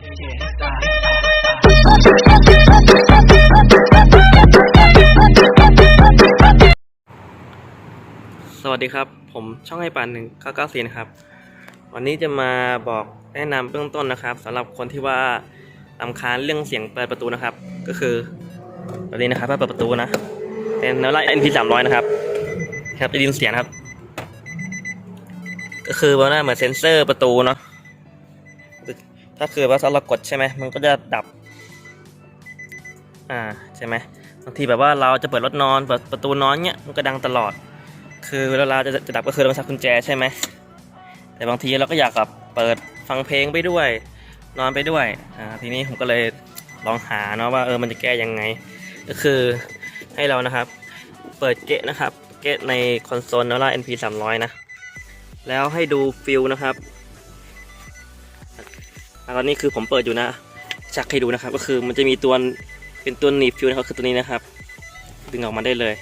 สวัสดีครับ ผมช่องให้ปันหนึ่งเก้าเก้าสี่นะครับ วันนี้จะมาบอกแนะนำเบื้องต้นนะครับสำหรับคนที่ว่าลำคาญเรื่องเสียงเปิดประตูนะครับ ก็คือแบบนี้นะครับถ้าเปิดประตูนะเป็นเนล่า NP สามร้อยนะครับครับจะด้ยินเสียงนะครับ ก็คือว่าหน้าเหมือนเซนเซอร์ประตูเนาะ ถ้าคือว่าถ้าเรากดใช่ไหมมันก็จะดับ อ่าใช่ไหมบางทีแบบว่าเราจะเปิดรถนอนเปิดประตูนอนเนี้ยมันก็ดังตลอด คือเวลาจะจะดับก็คือเราใช้กุญแจใช่ไหมแต่บางทีเราก็อยากแบบเปิดฟังเพลงไปด้วย นอนไปด้วยอ่าทีนี้ผมก็เลยลองหาเนาะว่าเออมันจะแก้ยังไง ก็คือให้เรานะครับ เปิดเกะนะครับเกะในคอนโซลนอร่า NP 300นะแล้วให้ดูฟิลนะครับ ตอนนี้คือผมเปิดอยู่นะชักให้ดูนะครับ ก็คือมันจะมีตัวเป็นตัวหนีบฟิลนะครับคือตัวนี้นะครับ ดึงออกมาได้เลย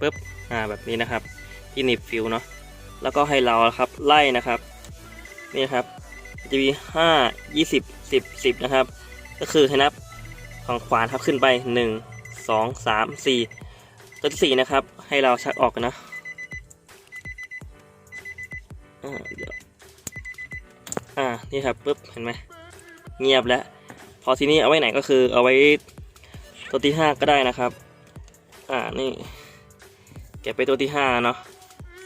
ปุ๊บอ่าแบบนี้นะครับ ที่หนีบฟิวเนาะแล้วก็ให้เราครับไล่นะครับนี่นะครับจะมีห้ายี่สิบสิบสิบนะครับ ก็คือให้นับฝั่งขวานครับขึ้นไปหนึ่งสองสามสี่ตัวที่สี่นะครับ ให้เราชักออกนนะอ่าเดี๋ยวอ่านี่ครับปุ๊บเห็นไหม เงียบแล้ว พอทีนี้เอาไว้ไหนก็คือเอาไว้ตัวที่ห้าก็ได้นะครับ อ่านี่ เก็บไปตัวที่ห้าเนาะ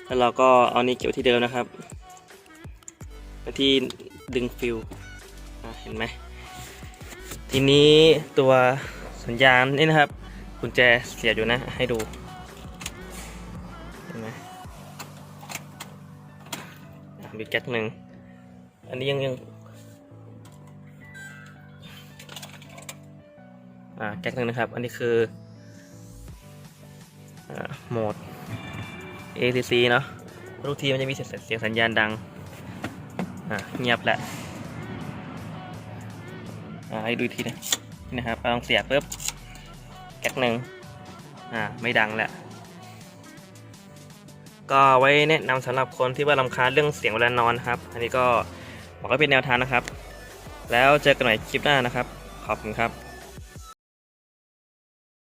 แล้วเราก็เอานี้เก็บที่เดิมนะครับไปที่ดึงฟิลเห็นไหมทีนี้ตัวสัญญาณนี่นะครับกุญแจเสียบอยู่นะ ให้ดูเห็นไหมมีแก๊กหนึ่งอันนี้ยังยัง อ่าแก๊กหนึ่งนะครับ อันนี้คืออ่าโหมด ACC เนาะทุกทีมันจะมีเสียงสัญญาณดังอ่าเงียบแหละอ่าให้ดูทีนะนี่นะครับลองเสียบปุ๊บแก๊กหนึ่งอ่าไม่ดังแหละก็ไว้แนะนำสำหรับคนที่ว่าลำคาญเรื่องเสียงเวลานอนครับ อันนี้ก็บอกว่าเป็นแนวทางนะครับ แล้วเจอกันใหม่คลิปหน้านะครับ ขอบคุณครับ